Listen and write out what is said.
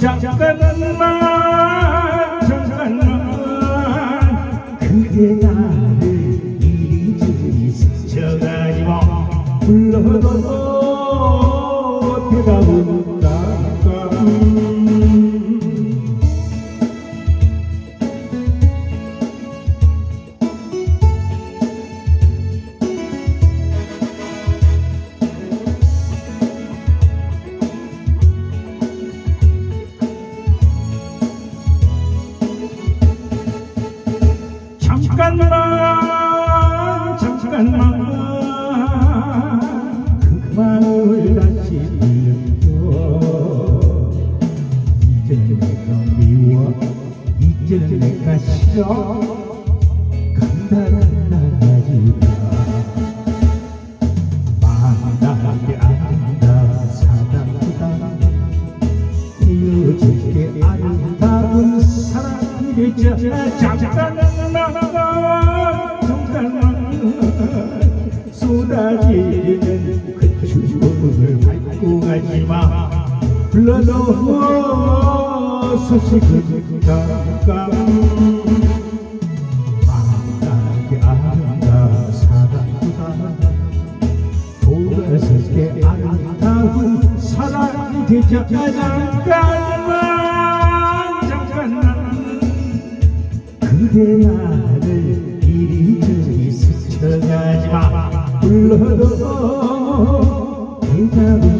잠깐만 잠깐만. 그대 나 잠깐만 잠깐만. 그 마음을 다시 들려줘 이제는 내가 미워. 이제는 내가 싫어. 간다 간다 가지가 만나게 아름다 사랑보다. 헤어질게 아름다운 사랑이 되자. 잠깐 만 잠깐만 쏟아지는 그 추억을 밟고 가지마. 불러도 소식은 가감 만나게 아름다. 사랑보다. 돌아설게 아름다운 사랑이 되자. 잠깐만 그대 나를 이리저리 스쳐가지마 불러도 대답은